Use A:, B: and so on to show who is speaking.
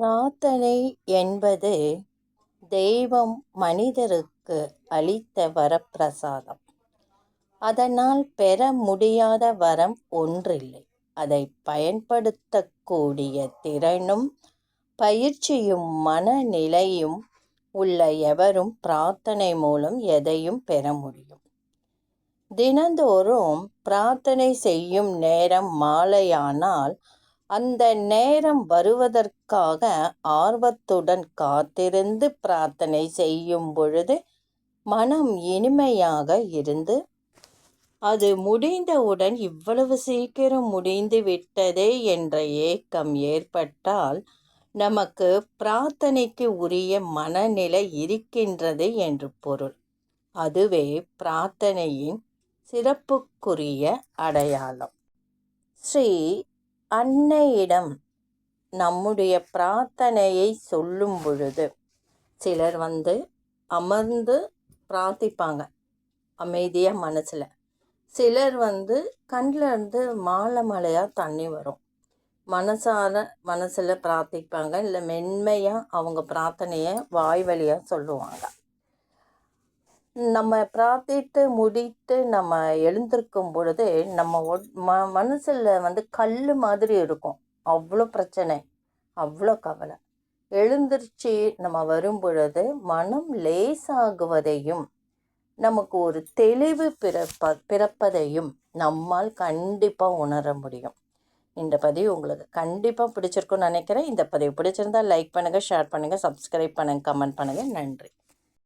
A: பிரார்த்தனை என்பது தெய்வம் மனிதருக்கு அளித்த வரப்பிரசாதம். அதனால் பெற முடியாத வரம் ஒன்றில்லை. அதை பயன்படுத்தக்கூடிய திறனும் பயிற்சியும் மனநிலையும் உள்ள எவரும் பிரார்த்தனை மூலம் எதையும் பெற முடியும். தினந்தோறும் பிரார்த்தனை செய்யும் நேரம் மாலையானால் அந்த நேரம் வருவதற்காக ஆர்வத்துடன் காத்திருந்து பிரார்த்தனை செய்யும் பொழுது மனம் இனிமையாக இருந்து அது முடிந்தவுடன் இவ்வளவு சீக்கிரம் முடிந்து விட்டதே என்ற ஏக்கம் ஏற்பட்டால் நமக்கு பிரார்த்தனைக்கு உரிய மனநிலை இருக்கின்றது என்று பொருள். அதுவே பிரார்த்தனையின் சிறப்புக்குரிய அடையாளம். ஸ்ரீ அன்னையிடம் நம்முடைய பிரார்த்தனையை சொல்லும் பொழுது சிலர் வந்து அமர்ந்து பிரார்த்திப்பாங்க அமைதியாக மனசில். சிலர் வந்து கண்ணில் இருந்து மாலை மலையாக தண்ணி வரும். மனசார மனசில் பிரார்த்திப்பாங்க இல்லை மென்மையாக அவங்க பிரார்த்தனையை வாய் வழியாக சொல்லுவாங்க. நம்ம பிரார்த்தித்து முடித்து நம்ம எழுந்திருக்கும் பொழுது நம்ம ம மனசில் வந்து கல் மாதிரி இருக்கும். அவ்வளோ பிரச்சனை அவ்வளோ கவலை. எழுந்திருச்சு நம்ம வரும் பொழுது மனம் லேசாகுவதையும் நமக்கு ஒரு தெளிவு பிறப்ப பிறப்பதையும் நம்மால் கண்டிப்பாக உணர முடியும். இந்த பதிவு உங்களுக்கு கண்டிப்பாக பிடிச்சிருக்குன்னு நினைக்கிறேன். இந்த பதிவு பிடிச்சிருந்தால் லைக் பண்ணுங்கள் ஷேர் பண்ணுங்கள் சப்ஸ்கிரைப் பண்ணுங்கள் கமெண்ட் பண்ணுங்கள் நன்றி.